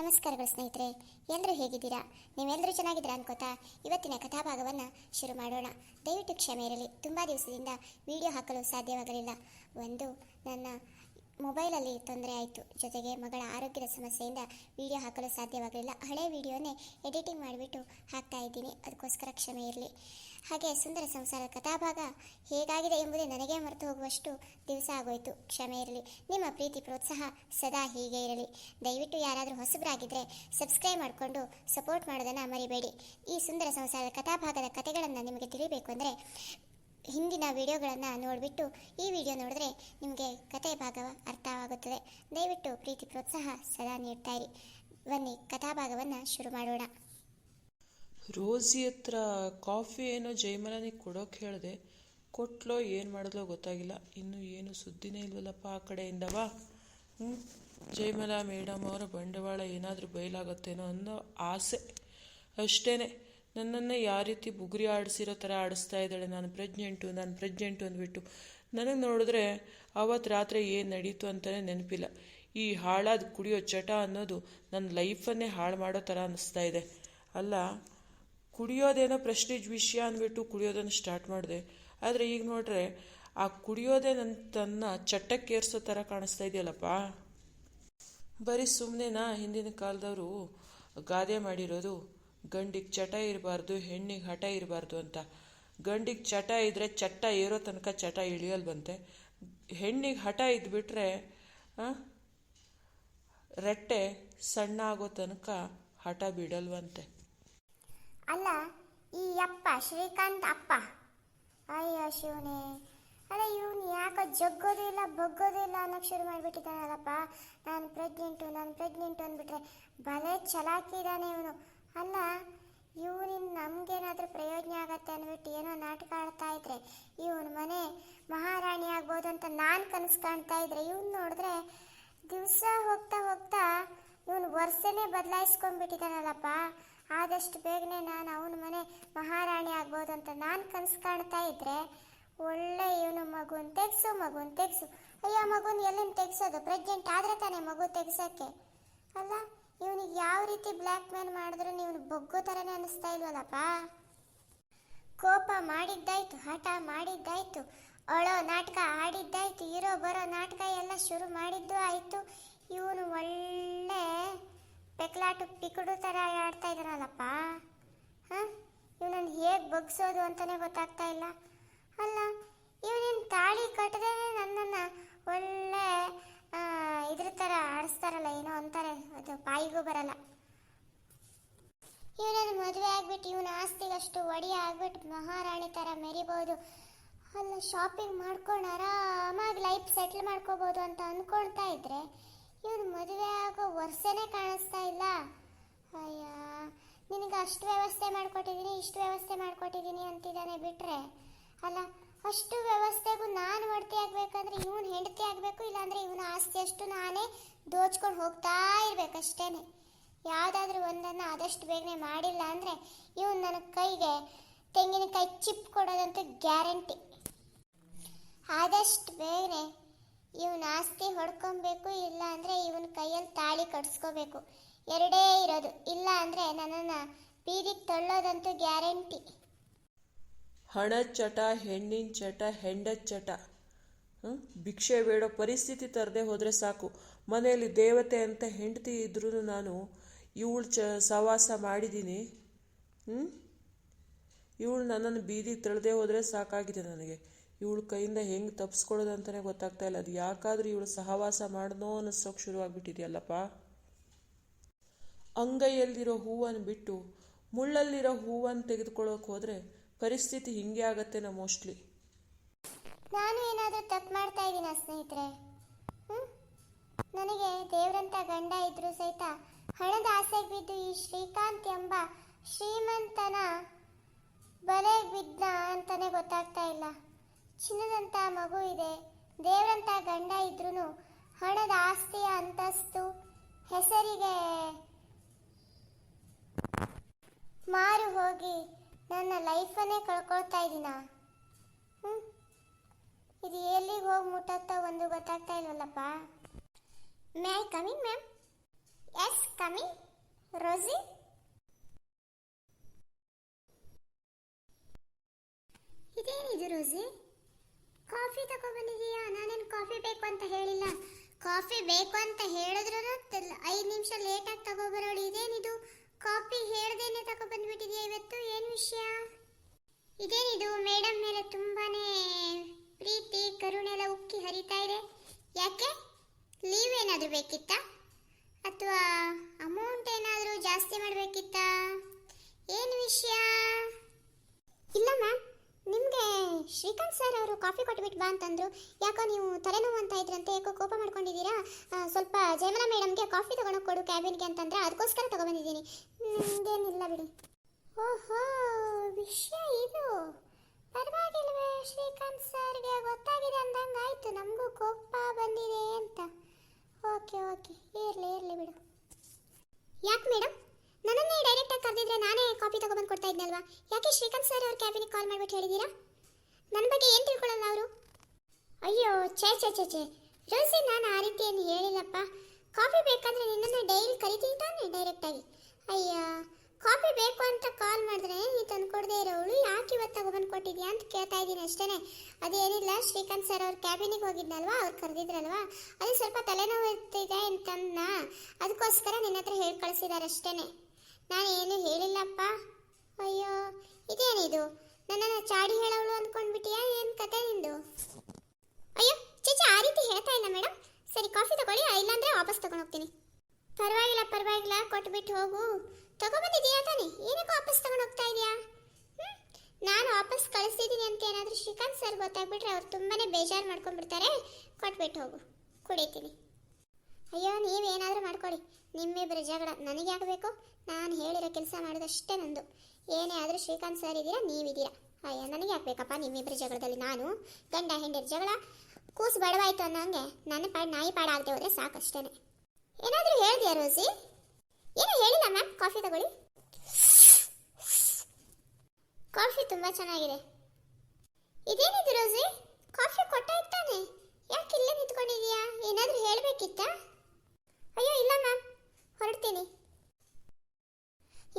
ನಮಸ್ಕಾರಗಳು ಸ್ನೇಹಿತರೆ. ಎಲ್ಲರೂ ಹೇಗಿದ್ದೀರಾ? ನೀವೆಲ್ಲರೂ ಚೆನ್ನಾಗಿದ್ದೀರಾ ಅನ್ಕೋತಾ ಇವತ್ತಿನ ಕಥಾಭಾಗವನ್ನು ಶುರು ಮಾಡೋಣ. ದಯವಿಟ್ಟು ಕ್ಷಮೆ ಇರಲಿ. ತುಂಬ ದಿವಸದಿಂದ ವಿಡಿಯೋ ಹಾಕಲು ಸಾಧ್ಯವಾಗಲಿಲ್ಲ. ಒಂದು, ನನ್ನ ಮೊಬೈಲಲ್ಲಿ ತೊಂದರೆ ಆಯಿತು. ಜೊತೆಗೆ ಮಗಳ ಆರೋಗ್ಯದ ಸಮಸ್ಯೆಯಿಂದ ವಿಡಿಯೋ ಹಾಕಲು ಸಾಧ್ಯವಾಗಲಿಲ್ಲ. ಹಳೆ ವಿಡಿಯೋನೇ ಎಡಿಟಿಂಗ್ ಮಾಡಿಬಿಟ್ಟು ಹಾಕ್ತಾ ಇದ್ದೀನಿ. ಅದಕ್ಕೋಸ್ಕರ ಕ್ಷಮೆ ಇರಲಿ. ಹಾಗೆ ಸುಂದರ ಸಂಸಾರ ಕಥಾಭಾಗ ಹೇಗಾಗಿದೆ ಎಂಬುದೇ ನನಗೆ ಮರೆತು ಹೋಗುವಷ್ಟು ದಿವಸ ಆಗೋಯಿತು. ಕ್ಷಮೆ ಇರಲಿ. ನಿಮ್ಮ ಪ್ರೀತಿ, ಪ್ರೋತ್ಸಾಹ ಸದಾ ಹೀಗೆ ಇರಲಿ. ದಯವಿಟ್ಟು ಯಾರಾದರೂ ಹೊಸಬರಾಗಿದ್ದರೆ ಸಬ್ಸ್ಕ್ರೈಬ್ ಮಾಡಿಕೊಂಡು ಸಪೋರ್ಟ್ ಮಾಡೋದನ್ನು ಮರಿಬೇಡಿ. ಈ ಸುಂದರ ಸಂಸಾರದ ಕಥಾಭಾಗದ ಕಥೆಗಳನ್ನು ನಿಮಗೆ ತಿಳಿಬೇಕು ಅಂದರೆ ಹಿಂದಿನ ವಿಡಿಯೋಗಳನ್ನು ನೋಡಿಬಿಟ್ಟು ಈ ವಿಡಿಯೋ ನೋಡಿದ್ರೆ ನಿಮಗೆ ಕಥೆ ಭಾಗ ಅರ್ಥವಾಗುತ್ತದೆ. ದಯವಿಟ್ಟು ಪ್ರೀತಿ ಪ್ರೋತ್ಸಾಹ ಸದಾ ನೀಡ್ತಾ ಇರಿ. ಬನ್ನಿ ಕಥಾಭಾಗವನ್ನು ಶುರು ಮಾಡೋಣ. ರೋಸಿ ಹತ್ರ ಕಾಫಿ ಏನೋ ಜಯಮಲನಿಗೆ ಕೊಡೋಕೆ ಹೇಳಿದೆ, ಕೊಟ್ಲೋ ಏನು ಮಾಡಿದ್ಲೋ ಗೊತ್ತಾಗಿಲ್ಲ. ಇನ್ನು ಏನು ಸುದ್ದಿನೇ ಇಲ್ವಲ್ಲಪ್ಪ ಆ ಕಡೆಯಿಂದವಾ ಹ್ಞೂ ಜಯಮಲ ಮೇಡಮ್ ಅವರ ಬಂಡವಾಳ ಏನಾದರೂ ಬಯಲಾಗುತ್ತೇನೋ ಅನ್ನೋ ಆಸೆ ಅಷ್ಟೇ ನನ್ನನ್ನೇ ಯಾವ ರೀತಿ ಬುಗುರಿ ಆಡಿಸಿರೋ ಥರ ಆಡಿಸ್ತಾ ಇದ್ದಾಳೆ ನಾನು ಪ್ರೆಗ್ನೆಂಟು ನಾನು ಪ್ರೆಗ್ನೆಂಟು ಅಂದ್ಬಿಟ್ಟು. ನನಗೆ ನೋಡಿದ್ರೆ ಆವತ್ತು ರಾತ್ರಿ ಏನು ನಡೀತು ಅಂತಲೇ ನೆನಪಿಲ್ಲ. ಈ ಹಾಳಾದ ಕುಡಿಯೋ ಚಟ ಅನ್ನೋದು ನನ್ನ ಲೈಫನ್ನೇ ಹಾಳು ಮಾಡೋ ಥರ ಅನ್ನಿಸ್ತಾ ಇದೆ. ಅಲ್ಲ, ಕುಡಿಯೋದೇನೋ ಪ್ರೆಸ್ಟೀಜ್ ವಿಷಯ ಅಂದ್ಬಿಟ್ಟು ಕುಡಿಯೋದನ್ನು ಸ್ಟಾರ್ಟ್ ಮಾಡಿದೆ. ಆದರೆ ಈಗ ನೋಡ್ರೆ, ಆ ಕುಡಿಯೋದೇ ನನ್ನ ತನ್ನ ಚಟ್ಟಕ್ಕೇರಿಸೋ ಥರ ಕಾಣಿಸ್ತಾ ಇದೆಯಲ್ಲಪ್ಪ. ಬರೀ ಸುಮ್ಮನೆನಾ ಹಿಂದಿನ ಕಾಲದವರು ಗಾದೆ ಮಾಡಿರೋದು. ಗಂಡಿಗೆ ಚಟ ಇರಬಾರ್ದು, ಹೆಣ್ಣಿಗೆ ಹಠ ಇರಬಾರ್ದು ಅಂತ. ಗಂಡಿಗೆ ಚಟ ಇದ್ದರೆ ಚಟ್ಟ ಏರೋ ತನಕ ಚಟ ಇಳಿಯಲ್ವಂತೆ. ಹೆಣ್ಣಿಗೆ ಹಠ ಇದ್ಬಿಟ್ರೆ ರಟ್ಟೆ ರೆಟ್ಟೆ ಸಣ್ಣ ಆಗೋ ತನಕ ಹಠ ಬಿಡಲ್ವಂತೆ. ಅಲ್ಲ, ಈ ಅಪ್ಪ, ಶ್ರೀಕಾಂತ್ ಅಪ್ಪ. ಅಯ್ಯೋ ಶಿವನೇ. ಅಲ್ಲ, ಇವನು ಯಾಕೋ ಜಗ್ಗೋದು ಇಲ್ಲ, ಬಗ್ಗೋದು ಇಲ್ಲ ಅನ್ನೋಕೆ ಶುರು ಮಾಡಿಬಿಟ್ಟಿದ್ದಾನಲ್ಲಪ್ಪ. ನಾನು ಪ್ರೆಗ್ನೆಂಟು ನಾನು ಪ್ರೆಗ್ನೆಂಟು ಅಂದ್ಬಿಟ್ರೆ ಭಲೇ ಚಲಾಕಿದ್ದಾನೆ ಇವನು. ಅಲ್ಲ ಇವನಿಂದ ನಮಗೇನಾದರೂ ಪ್ರಯೋಜನ ಆಗತ್ತೆ ಅಂದ್ಬಿಟ್ಟು ಏನೋ ನಾಟಕ ಆಡ್ತಾ ಇದ್ರೆ, ಇವನ ಮನೆ ಮಹಾರಾಣಿ ಆಗ್ಬೋದು ಅಂತ ನಾನು ಕನಸು ಕಾಣ್ತಾ ಇದ್ರೆ, ಇವನ್ ನೋಡಿದ್ರೆ ದಿವಸ ಹೋಗ್ತಾ ಹೋಗ್ತಾ ಇವನು ವರ್ಷನೇ ಬದಲಾಯಿಸ್ಕೊಂಡ್ಬಿಟ್ಟಿದ್ದಾನಲ್ಲಪ್ಪ. ಆದಷ್ಟು ಬೇಗನೆ ನಾನು ಅವನ ಮನೆ ಮಹಾರಾಣಿ ಆಗ್ಬೋದು ಅಂತ ನಾನು ಕನಸು ಕಾಣ್ತಾ ಇದ್ರೆ, ಒಳ್ಳೆ ಇವನು ಮಗುನ ತೆಗ್ಸು ಮಗುನ ತೆಗ್ಸು. ಅಯ್ಯೋ, ಮಗುನ ಎಲ್ಲಿಂದ ತೆಗ್ಸೋದು? ಪ್ರೆಗ್ನೆಂಟ್ ಆದ್ರೆ ತಾನೇ ಮಗು ತೆಗ್ಸೋಕ್ಕೆ? ಅಲ್ಲ ಇವನಿಗೆ ಯಾವ ರೀತಿ ಬ್ಲ್ಯಾಕ್ ಮೇಲ್ ಮಾಡಿದ್ರು ನೀವು ಬೊಗ್ಗೋ ಥರನೇ ಅನಿಸ್ತಾ ಇಲ್ವಲ್ಲಪ್ಪ? ಕೋಪ ಮಾಡಿದ್ದಾಯ್ತು, ಹಠ ಮಾಡಿದ್ದಾಯ್ತು, ಅಳೋ ನಾಟಕ ಆಡಿದ್ದಾಯ್ತು, ಇರೋ ಬರೋ ನಾಟಕ ಎಲ್ಲ ಶುರು ಮಾಡಿದ್ದು ಆಯಿತು. ಇವನು ಒಳ್ಳೆ ಪೆಕ್ಲಾಟು ಪಿಕುಡು ಥರ ಆಡ್ತಾ ಇದ್ದಾನಲ್ಲಪ್ಪ. ಹಾಂ? ಇವನನ್ನು ಹೇಗೆ ಬಗ್ಸೋದು ಅಂತಲೇ ಗೊತ್ತಾಗ್ತಾ ಇಲ್ಲ. ಅಲ್ಲ, ಇವನಿನ್ ತಾಳಿ ಕಟ್ಟದೇ ನನ್ನನ್ನು ಒಳ್ಳೆ ಆ, ಇದ್ರ ಥರ ಆಡಿಸ್ತಾರಲ್ಲ ಏನೋ ಅಂತಾರೆ ಅದು ಬಾಯಿಗೂ ಬರಲ್ಲ ಇವನನ್ನು ಮದುವೆ ಆಸ್ತಿಗಷ್ಟು ಒಡಿ ಆಗ್ಬಿಟ್ಟು ಮಹಾರಾಣಿ ಥರ ಮೆರಿಬೋದು. ಅಲ್ಲ ಶಾಪಿಂಗ್ ಮಾಡ್ಕೊಂಡು ಆರಾಮಾಗಿ ಲೈಫ್ ಸೆಟ್ಲ್ ಮಾಡ್ಕೋಬೋದು ಅಂತ ಅಂದ್ಕೊಳ್ತಾ ಇದ್ರೆ ಇವನು ಮದುವೆ ಆಗೋ ವರ್ಷನೇ ಕಾಣಿಸ್ತಾ ಇಲ್ಲ. ಅಯ್ಯ, ನಿನಗೆ ಅಷ್ಟು ವ್ಯವಸ್ಥೆ ಮಾಡಿಕೊಟ್ಟಿದ್ದೀನಿ ಇಷ್ಟು ವ್ಯವಸ್ಥೆ ಮಾಡಿಕೊಟ್ಟಿದ್ದೀನಿ ಅಂತಿದ್ದಾನೆ ಬಿಟ್ರೆ. ಅಲ್ಲ, ಅಷ್ಟು ವ್ಯವಸ್ಥೆಗೂ ನಾನು ಒಡ್ತಿ ಆಗ್ಬೇಕಂದ್ರೆ ಇವನು ಹೆಂಡತಿ ಆಗಬೇಕು, ಇಲ್ಲಾಂದ್ರೆ ಇವನ ಆಸ್ತಿ ಅಷ್ಟು ನಾನೇ ದೋಚ್ಕೊಂಡು ಹೋಗ್ತಾ ಇರ್ಬೇಕಷ್ಟೇನೆ. ಯಾವುದಾದ್ರೂ ಒಂದನ್ನು ಆದಷ್ಟು ಬೇಗನೆ ಮಾಡಿಲ್ಲ ಅಂದರೆ ಇವನು ನನ್ನ ಕೈಗೆ ತೆಂಗಿನಕಾಯಿ ಚಿಪ್ ಕೊಡೋದಂತೂ ಗ್ಯಾರಂಟಿ. ಆದಷ್ಟು ಬೇಗನೆ ಇವನ ಆಸ್ತಿ ಹೊಡ್ಕೊಬೇಕು, ಇಲ್ಲ ಅಂದರೆ ಇವನ ಕೈಯಲ್ಲಿ ತಾಳಿ ಕಟ್ಸ್ಕೋಬೇಕು. ಎರಡೇ ಇರೋದು. ಇಲ್ಲ ಅಂದರೆ ನನ್ನನ್ನು ಬೀದಿಗೆ ತಳ್ಳೋದಂತೂ ಗ್ಯಾರಂಟಿ. ಹಣ ಚಟ, ಹೆಣ್ಣಿನ ಚಟ ಹೆಂಡದ ಚಟ. ಭಿಕ್ಷೆ ಬೇಡೋ ಪರಿಸ್ಥಿತಿ ತರದೆ ಹೋದರೆ ಸಾಕು. ಮನೆಯಲ್ಲಿ ದೇವತೆ ಅಂತ ಹೆಂಡತಿ ಇದ್ರೂ ನಾನು ಇವಳು ಚ ಸಹವಾಸ ಮಾಡಿದ್ದೀನಿ. ಹ್ಞೂ ಇವಳು ನನ್ನನ್ನು ಬೀದಿಗೆ ತಳ್ಳದೆ ಹೋದರೆ ಸಾಕಾಗಿದೆ ನನಗೆ. ಇವಳು ಕೈಯಿಂದ ಹೆಂಗೆ ತಪ್ಪಿಸ್ಕೊಳ್ಳೋದು ಅಂತಲೇ ಗೊತ್ತಾಗ್ತಾ ಇಲ್ಲ. ಅದು ಯಾಕಾದರೂ ಇವಳು ಸಹವಾಸ ಮಾಡಿದ್ನೋ ಅನ್ನಿಸೋಕೆ ಶುರುವಾಗಿಬಿಟ್ಟಿದೆಯಲ್ಲಪ್ಪ. ಅಂಗೈಯಲ್ಲಿರೋ ಹೂವನ್ನು ಬಿಟ್ಟು ಮುಳ್ಳಲ್ಲಿರೋ ಹೂವನ್ನು ತೆಗೆದುಕೊಳ್ಳೋಕೆ ಹೋದರೆ ಪರಿಸ್ಥಿತಿ ಹಿಂಗೆ ನಾ ಮೋಸ್ಟ್ಲಿ. ನಾನು ಏನಾದರೂ ತಪ್ಪು ಮಾಡ್ತಾ ಇದ್ದೀನ ಸ್ನೇಹಿತರೆ? ನನಗೆ ದೇವರಂತ ಗಂಡ ಇದ್ರೂ ಸಹಿತ ಹಣದ ಆಸೆಗೆ ಬಿದ್ದು ಈ ಶ್ರೀಕಾಂತ್ ಎಂಬ ಶ್ರೀಮಂತನ ಬಲೆ ಬಿದ್ದ ಅಂತಾನೆ ಗೊತ್ತಾಗ್ತಾ ಇಲ್ಲ. ಚಿನ್ನದಂತ ಮಗು ಇದೆ. ದೇವರಂತ ಗಂಡ ಇದ್ರೂ ಹಣದ ಆಸ್ತಿಯ ಅಂತಸ್ತು ಹೆಸರಿಗೆ ಮಾರು ಹೋಗಿ ನನ್ನ ಲೈಫನ್ನೇ ಕಳ್ಕೊಳ್ತಾ ಇದ್ದೀನಾ. ಇದು ಎಲ್ಲಿಗೆ ಹೋಗಿ ಮುಟ್ಟತ್ತೋ ಒಂದು ಗೊತ್ತಾಗ್ತಾ ಇಲ್ವಲ್ಲಪ್ಪ. May coming ma'am yes coming Rosie? ಇದೇನಿದು ರೋಸಿ? ಕಾಫಿ ತಗೊಬಂದಿದೀಯಾ? ನಾನೇನು ಕಾಫಿ ಬೇಕು ಅಂತ ಹೇಳಿಲ್ಲ. ಕಾಫಿ ಬೇಕು ಅಂತ ಹೇಳಿದ್ರು ಐದು ನಿಮಿಷ ಲೇಟಾಗಿ ತಗೊಬರೋಳು. ಇದೇನಿದು? ಕಾಫಿ ಹೇಳ್ದೇನೆ ತಗೊಬಂದ್ಬಿಟ್ಟಿದೆಯಾ ಇವತ್ತು? ಏನು ವಿಷಯ? ಇದೇನಿದು? ಮೇಡಮ್ ಮೇಲೆ ತುಂಬಾನೇ ಪ್ರೀತಿ, ಕರುಣೆ ಎಲ್ಲ ಉಕ್ಕಿ ಹರಿತಾ ಇದೆ. ಯಾಕೆ? ಲೀವ್ ಏನಾದರೂ ಬೇಕಿತ್ತಾ? ಅಥವಾ ಜಾಸ್ತಿ ಮಾಡಬೇಕಿತ್ತಾ? ಏನು ವಿಷಯ? ಇಲ್ಲ ಮ್ಯಾಮ್, ನಿಮಗೆ ಶ್ರೀಕಾಂತ್ ಸರ್ ಅವರು ಕಾಫಿ ಕೊಟ್ಬಿಟ್ಟು ಬಾ ಅಂತಂದ್ರು. ಯಾಕೋ ನೀವು ತಲೆನೋವು ಅಂತ ಇದ್ರಂತೆ, ಯಾಕೋ ಕೋಪ ಮಾಡ್ಕೊಂಡಿದ್ದೀರಾ? ಸ್ವಲ್ಪ ಜಯಮಲ ಮೇಡಮ್ಗೆ ಕಾಫಿ ತೊಗೊಂಡೋಗಿ ಕೊಡು ಕ್ಯಾಬಿನ್ಗೆ ಅಂತಂದ್ರೆ ಅದಕ್ಕೋಸ್ಕರ ತೊಗೊಬಂದಿದ್ದೀನಿ. ನನಗೇನಿಲ್ಲ ಬಿಡಿ. ಓಹೋ, ವಿಷಯ ಇದು. ಪರವಾಗಿಲ್ವೇ ಶ್ರೀಕಾಂತ್ ಸರ್ಗೆ ಗೊತ್ತಾಗಿದೆ ಅಂದಂಗೆ ಆಯಿತು ನಮಗೂ ಕೋಪ ಬಂದಿದೆ ಅಂತ. ಓಕೆ ಓಕೆ, ಇರಲಿ ಇರಲಿ ಬಿಡು. ಯಾಕೆ ಮೇಡಮ್ ನನ್ನನ್ನೇ ಡೈರೆಕ್ಟಾಗಿ ಕರೆದಿದ್ರೆ ನಾನೇ ಕಾಪಿ ತಗೊಬಂದು ಕೊಡ್ತಾ ಇದ್ನಲ್ವಾ ಯಾಕೆ ಶ್ರೀಕಾಂತ್ ಸರ್ ಅವ್ರ ಕ್ಯಾಬಿನಿಗೆ ಕಾಲ್ ಮಾಡ್ಬಿಟ್ಟು ಹೇಳಿದ್ದೀರಾ ನನ್ನ ಬಗ್ಗೆ ಏನು ತಿಳ್ಕೊಳ್ಳಲ್ಲ ಅವರು? ಅಯ್ಯೋ, ಛೇ ಛೇ ಛೇ ಛೇ. ರೋಸಿ, ನಾನು ಆ ರೀತಿ ಏನು ಹೇಳಿಲ್ಲಪ್ಪ. ಕಾಫಿ ಬೇಕಂದ್ರೆ ನಿನ್ನನ್ನು ಡೈಲಿ ಕರಿತೀನಿ ತಾನೆ ಡೈರೆಕ್ಟಾಗಿ ಅಯ್ಯ ಕಾಫಿ ಬೇಕು ಅಂತ ಕಾಲ್ ಮಾಡಿದ್ರೆ ನೀ ತಂದು ಕೊಡದೇ ಇರೋವಳು. ಯಾಕೆ ಇವತ್ತು ತಗೊಬಂದು ಕೊಟ್ಟಿದ್ಯಾ ಅಂತ ಕೇಳ್ತಾ ಇದ್ದೀನಿ ಅಷ್ಟೇ ಅದೇನಿಲ್ಲ, ಶ್ರೀಕಾಂತ್ ಸರ್ ಅವ್ರ ಕ್ಯಾಬಿನಿಗೆ ಹೋಗಿದ್ನಲ್ವಾ? ಅವ್ರು ಕರೆದಿದ್ರಲ್ವಾ? ಅದು ಸ್ವಲ್ಪ ತಲೆನೋವು ಇರ್ತಿದೆ ಅಂತಂದ ಅದಕ್ಕೋಸ್ಕರ ನಿನ್ನ ಹತ್ರ ಹೇಳಿ ಕಳಿಸಿದ್ದಾರೆ ಅಷ್ಟೇ ನಾನು ಏನು ಹೇಳಿಲ್ಲಪ್ಪ. ಅಯ್ಯೋ, ಇದೇನಿದು? ನನ್ನನ್ನು ಚಾಡಿ ಹೇಳೋಳು ಅಂದ್ಕೊಂಡ್ಬಿಟ್ಟಿಯಾ? ಏನು ಕತೆ ನಿಂದು? ಅಯ್ಯೋ ಚೇಚಿ ಆ ರೀತಿ ಹೇಳ್ತಾ ಇಲ್ಲ ಮೇಡಮ್ ಸರಿ, ಕಾಫಿ ತಗೊಳ್ಳಿ, ಇಲ್ಲಾಂದ್ರೆ ವಾಪಸ್ ತಗೊಂಡು ಹೋಗ್ತೀನಿ. ಪರವಾಗಿಲ್ಲ ಪರವಾಗಿಲ್ಲ, ಕೊಟ್ಬಿಟ್ಟು ಹೋಗು. ತಗೊಬಂದಿದೀಯಾ ತಾನೆ? ಏನಕ್ಕೆ ವಾಪಸ್ ತಗೊಂಡು ಹೋಗ್ತಾ ಇದೆಯಾ? ನಾನು ವಾಪಸ್ ಕಳಿಸ್ತಿದ್ದೀನಿ ಅಂತ ಏನಾದರೂ ಶ್ರೀಕಾಂತ್ ಸರ್ ಗೊತ್ತಾಗ್ಬಿಟ್ರೆ ಅವ್ರು ತುಂಬಾ ಬೇಜಾರು ಮಾಡ್ಕೊಂಡ್ಬಿಡ್ತಾರೆ. ಕೊಟ್ಬಿಟ್ಟು ಹೋಗು. ಕುಡಿತೀನಿ. ಅಯ್ಯೋ, ನೀವೇನಾದರೂ ಮಾಡ್ಕೊಳ್ಳಿ. ನಿಮ್ಮಿಬ್ಬರ ಜಗಳ. ನನಗೆ ಆಗಬೇಕು ಬೇಕು? ನಾನು ಹೇಳಿರೋ ಕೆಲಸ ಮಾಡಿದಷ್ಟೇ ನಂದು. ಏನೇ ಆದರೂ ಶ್ರೀಕಾಂತ್ ಸರ್ ಇದ್ದೀರಾ ನೀವಿದ್ದೀರಾ ಅಯ್ಯ, ನನಗೆ ಯಾಕೆ ಬೇಕಪ್ಪ ನಿಮ್ಮಿಬ್ಬರ ಜಗಳದಲ್ಲಿ ನಾನು? ಗಂಡ ಹೆಂಡಿರ ಜಗಳ? ಕೂಸು ಬಡವಾಯ್ತು ಅನ್ನೋಂಗೆ ನನ್ನ ಪಾಡ್, ನಾಯಿ ಪಾಡ ಆಗದೆ ಹೋದರೆ ಸಾಕಷ್ಟೇ ಏನಾದರೂ ಹೇಳಿದ್ಯಾ ರೋಸಿ? ಏನು ಹೇಳಿಲ್ಲ ಮ್ಯಾಮ್, ಕಾಫಿ ತಗೊಳ್ಳಿ. ಕಾಫಿ ತುಂಬ ಚೆನ್ನಾಗಿದೆ. ಇದೇನಿದೆ ರೋಸಿ? ಕಾಫಿ ಕೊಟ್ಟಾಯ್ತಾನೆ ಯಾಕೆ ಇಲ್ಲೇ ನಿಂತ್ಕೊಂಡಿದೀಯಾ ಏನಾದರೂ ಹೇಳಬೇಕಿತ್ತಾ ಅಯ್ಯೋ ಇಲ್ಲ ಮ್ಯಾಮ್ ಹೊರಡ್ತೀನಿ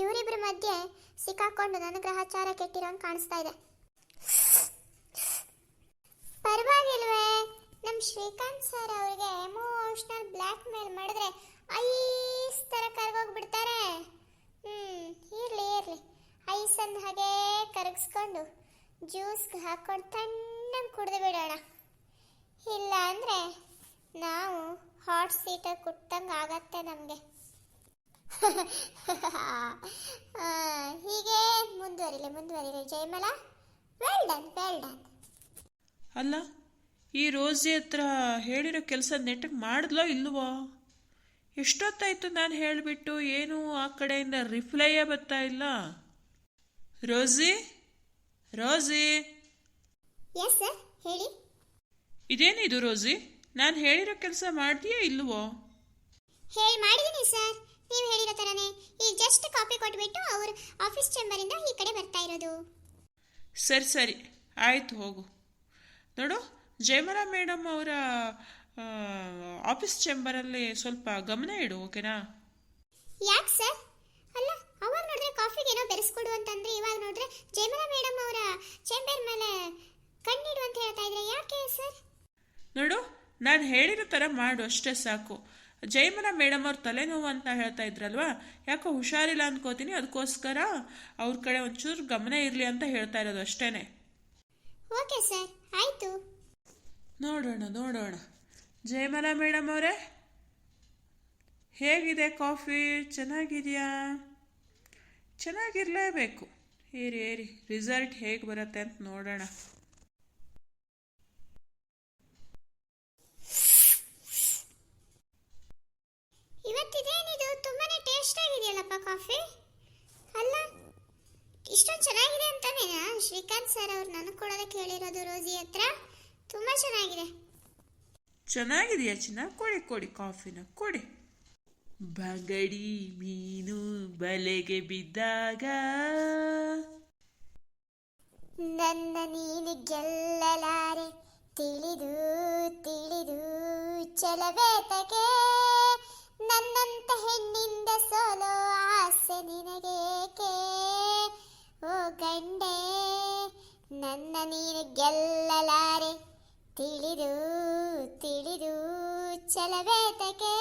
ಇವರಿಬ್ಬರ ಮಧ್ಯೆ ಸಿಕ್ಕಾಕೊಂಡು ನನ್ನ ಗ್ರಹಚಾರ ಕೆಟ್ಟಿರೋ ಕಾಣಿಸ್ತಾ ಇದೆ. ಪರವಾಗಿಲ್ವೇ ನಮ್ಮ ಶ್ರೀಕಾಂತ್ ಸರ್ ಅವರಿಗೆ ಎಮೋಷನಲ್ ಬ್ಲ್ಯಾಕ್ ಮೇಲ್ ಮಾಡಿದ್ರೆ ಐಸ್ ಥರ ಕರ್ಗೋಗ್ಬಿಡ್ತಾರೆ. ಹ್ಮ್, ಇರ್ಲಿ ಇರ್ಲಿ. ಐಸ್ ಅಂದ ಹಾಗೆ ಕರಗಿಸ್ಕೊಂಡು ಜ್ಯೂಸ್ಗೆ ಹಾಕೊಂಡು ತಣ್ಣಗೆ ಕುಡಿದು ಬಿಡೋಣ. ಇಲ್ಲ ಅಂದರೆ ನಾವು ಹಾಟ್ ಸೀಟಾಗಿ ಕುಟ್ಟಂಗೆ ಆಗತ್ತೆ ನಮಗೆ. ಮುಂದುವರಿಲಿ ಮುಂದುವರಿಲಿ. Jayamala well done well done ಅಲ್ಲ ಈ ರೋಸಿ ಹತ್ರ ಹೇಳಿರೋ ಕೆಲಸ ನೆಟ್ಟಗೆ ಮಾಡಿದ್ಲೋ ಇಲ್ವೋ? ಎಷ್ಟೊತ್ತಾಯ್ತು ನಾನು ಹೇಳಿಬಿಟ್ಟು ಏನು ಆ ಕಡೆಯಿಂದ ರಿಪ್ಲೈಯೇ ಬರ್ತಾ ಇಲ್ಲ? ರೋಸಿ ರೋಸಿ ಎಸ್ ಸರ್ ಹೇಳಿ. ಇದೇನಿದು ರೋಸಿ ನಾನು ಹೇಳಿರೋ ಕೆಲಸ ಮಾಡಿದೆಯಾ ಇಲ್ವೋ? ಹೇಳಿ ಮಾಡಿದ್ದೀನಿ ಸರ್ ನೀವು ಹೇಳಿರೋ ಥರನೇ ಈಗ ಜಸ್ಟ್ ಕಾಪಿ ಕೊಟ್ಬಿಟ್ಟು ಅವ್ರ ಆಫೀಸ್ ಚೇಂಬರಿಂದ ಈ ಕಡೆ ಬರ್ತಾ ಇರೋದು. ಸರಿ ಸರಿ. ಆಯ್ತು ಹೋಗು. ನೋಡು ಜಯಮಲಾ ಮೇಡಮ್ ಅವರ ಆಫೀಸ್ ಚೇಂಬರಲ್ಲಿ ಸ್ವಲ್ಪ ಗಮನ ಇಡು ಓಕೆನಾ? ಯಾಕೆ ಸರ್? ಅಲ್ಲ ಅವಾಗ ನೋಡಿದ್ರೆ ಕಾಫಿಗೆ ಏನೋ ಬೆರೆಸ್ಕೊಡು ಅಂತಂದ್ರೆ ಇವಾಗ ನೋಡಿದ್ರೆ ಜಯಮಲಾ ಮೇಡಮ್ ಅವರ ಚೇಂಬರ್ ಮೇಲೆ ಕಣ್ಣಿಡು ಅಂತ ಹೇಳ್ತಾ ಇದ್ರೆ ಯಾಕೆ ಸರ್? ನೋಡು ನಾನು ಹೇಳಿರೋ ಥರ ಮಾಡು ಅಷ್ಟೇ ಸಾಕು. ಜಯಮಲ ಮೇಡಮ್ ಅವ್ರ ತಲೆನೋವು ಅಂತ ಹೇಳ್ತಾ ಇದ್ರಲ್ವಾ? ಯಾಕೋ ಹುಷಾರಿಲ್ಲ ಅನ್ಕೋತೀನಿ ಅದಕ್ಕೋಸ್ಕರ ಅವ್ರ ಕಡೆ ಒಂಚೂರು ಗಮನ ಇರಲಿ ಅಂತ ಹೇಳ್ತಾ ಇರೋದು ಅಷ್ಟೇನೆ. ಓಕೆ ಸರ್ ಆಯಿತು. ನೋಡೋಣ ನೋಡೋಣ. ಜಯಮಲ ಮೇಡಮ್ ಅವರೇ? ಹೇಗಿದೆ ಕಾಫಿ? ಚೆನ್ನಾಗಿದೆಯಾ? ಚೆನ್ನಾಗಿರಲೇಬೇಕು. ಏರಿ ಏರಿ ರಿಸಲ್ಟ್ ಹೇಗೆ ಬರುತ್ತೆ ಅಂತ ನೋಡೋಣ ಇವತ್ತಿದೇನಿದು ತುಂಬಾನೇ ಟೇಸ್ಟ್ ಆಗಿದೆಯಲ್ಲಪ್ಪ ಕಾಫಿ ಅಲ್ಲ ಇಷ್ಟೊಂದು ಚೆನ್ನಾಗಿದೆ ಅಂತಾನೆ ನನಗೆ ಕೊಡೋದಕ್ಕೆ ಹೇಳಿರೋದು ರೋಸಿ ಹತ್ರ. ತುಂಬಾ ಚೆನ್ನಾಗಿದೆ. ಚೆನ್ನಾಗಿದೆಯಾ ಚಿನ್ನ? ಕೊಡಿ ಕೊಡಿ ಕಾಫಿನ ಕೊಡಿ. ಬಗಡಿ ಮೀನು ಬಲೆಗೆ ಬಿದ್ದಾಗ. ನನ್ನ ನೀನು ಗೆಲ್ಲಲಾರೆ ತಿಳಿದು ತಿಳಿದು ಚಲಬೇತಕೆ ನೀನು ಗೆಲ್ಲಲಾರೆ. ತಿಳಿದು ತಿಳಿದು ಚಲವೇತಕೆ